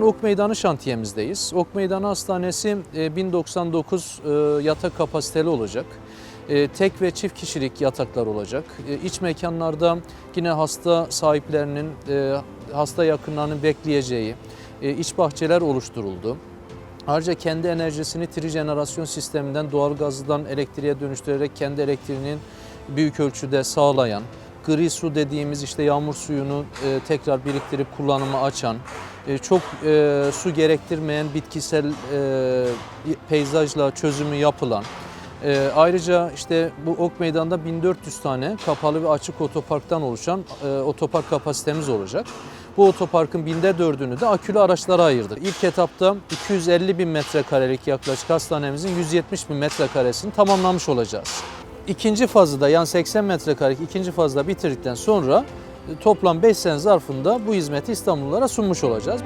Ok Meydanı şantiyemizdeyiz. Ok Meydanı Hastanesi e, 1099 e, yatak kapasiteli olacak. E, Tek ve çift kişilik yataklar olacak. E, İç mekanlarda yine hasta sahiplerinin, e, hasta yakınlarının bekleyeceği e, iç bahçeler oluşturuldu. Ayrıca kendi enerjisini trijenerasyon sisteminden doğal gazdan elektriğe dönüştürerek kendi elektriğinin büyük ölçüde sağlayan, gri su dediğimiz işte yağmur suyunu e, tekrar biriktirip kullanıma açan, e, çok e, su gerektirmeyen bitkisel e, peyzajla çözümü yapılan, e, ayrıca işte bu Ok Meydan'da 1400 tane kapalı ve açık otoparktan oluşan e, otopark kapasitemiz olacak. Bu otoparkın binde dördünü de akülü araçlara ayırdık. İlk etapta 250 bin metrekarelik yaklaşık hastanemizin 170 bin metrekaresini tamamlamış olacağız. İkinci fazda yani 80 metrekarelik ikinci fazda bitirdikten sonra toplam 5 sene zarfında bu hizmeti İstanbullulara sunmuş olacağız.